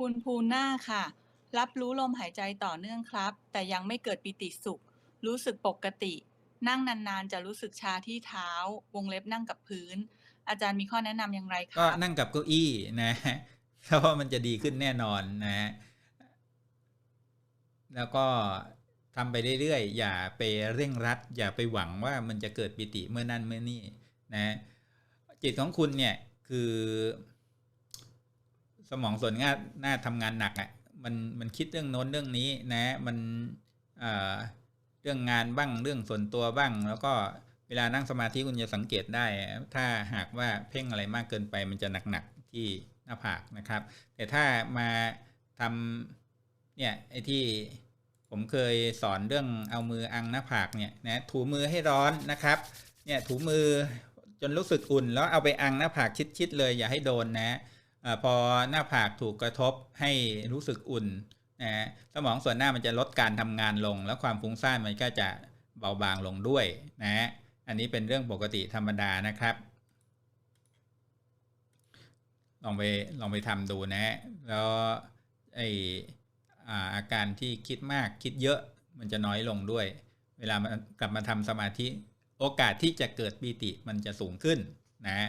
คุณภูน่าค่ะ รับรู้ลมหายใจต่อเนื่องครับ แต่ยังไม่เกิดปิติสุข รู้สึกปกติ นั่งนานๆ จะรู้สึกชาที่เท้า วงเล็บนั่งกับพื้น อาจารย์มีข้อแนะนำอย่างไรคก็รับนั่งกับเก้าอี้นะเพราะว่ามันจะดีขึ้นแน่นอนนะแล้วก็ทำไปเรื่อยๆ อย่าไปเร่งรัด อย่าไปหวังว่ามันจะเกิดปิติเมื่อนั่นเมื่อนี่นะจิตของคุณเนี่ยคือ สมองส่วนหน้าหน้าทำงานหนักอะ่ะมันมันคิดเรื่องโน้นเรื่องนี้นะ มันเอ่อเรื่องงานบ้างเรื่องส่วนตัวบ้าง แล้วก็เวลานั่งสมาธิคุณจะสังเกตได้ ถ้าหากว่าเพ่งอะไรมากเกินไป มันจะหนักๆที่หน้าผากนะครับ แต่ถ้ามาทำเนี่ยไอ้ที่ผมเคยสอนเรื่องเอามืออังหน้าผากเนี่ยนะถูมือให้ร้อนนะครับเนี่ยถูมือจนรู้สึกอุ่น แล้วเอาไปอังหน้าผากชิดๆเลยอย่าให้โดนนะ พอหน้าผากถูกกระทบให้รู้สึกอุ่นนะสมองส่วนหน้ามันจะลดการทำงานลง แล้วความฟุ้งซ่านมันก็จะเบาบางลงด้วยนะอันนี้เป็นเรื่องปกติธรรมดานะครับ ลองไปลองไปทำดูนะแล้วไออาอาการที่คิดมากคิดเยอะมันจะน้อยลงด้วย เวลามันกลับมาทำสมาธิ โอกาสที่จะเกิดปีติมันจะสูงขึ้นนะ